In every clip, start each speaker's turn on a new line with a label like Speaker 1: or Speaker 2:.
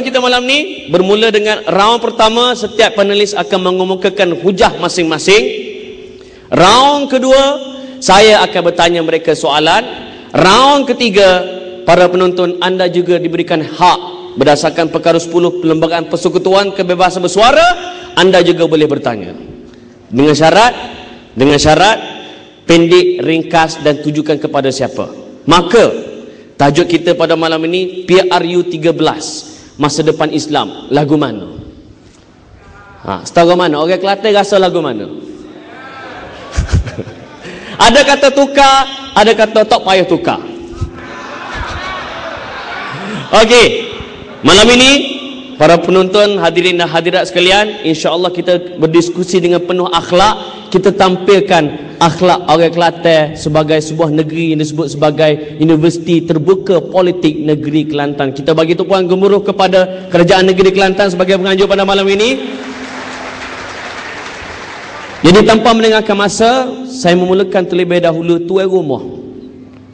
Speaker 1: kita malam ni bermula dengan round pertama setiap panelis akan mengemukakan hujah masing-masing. Round kedua saya akan bertanya mereka soalan. Round ketiga para penonton anda juga diberikan hak berdasarkan perkara 10 Perlembagaan Persekutuan Kebebasan Bersuara anda juga boleh bertanya. Dengan syarat dengan syarat pendek, ringkas dan tujukan kepada siapa. Maka tajuk kita pada malam ini PRU 13 masa depan Islam lagu mana? Ha, setara mana? Orang Kelantan rasa lagu mana? Ada kata tukar ada kata tak payah tukar. Okey, malam ini para penonton hadirin dan hadirat sekalian insya-Allah kita berdiskusi dengan penuh akhlak. Kita tampilkan akhlak orang Kelantan sebagai sebuah negeri yang disebut sebagai Universiti Terbuka Politik Negeri Kelantan. Kita bagi tupuan gemuruh kepada Kerajaan Negeri Kelantan sebagai penganjur pada malam ini. Jadi tanpa mendengarkan masa, saya memulakan terlebih dahulu tuan rumah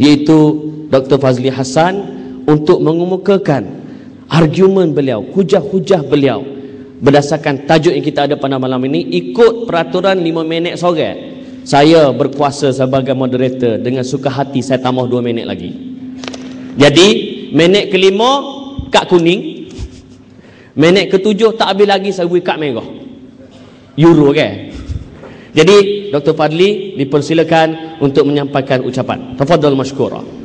Speaker 1: iaitu Dr. Fazli Hassan untuk mengemukakan argumen beliau, hujah-hujah beliau berdasarkan tajuk yang kita ada pada malam ini ikut peraturan 5 minit sore saya berkuasa sebagai moderator. Dengan suka hati saya tambah 2 minit lagi. Jadi minit kelima kad kuning. Minit ketujuh tak habis lagi saya beri kad merah. Euro kan jadi Dr. Fadli dipersilakan untuk menyampaikan ucapan. Tafadhal masykurah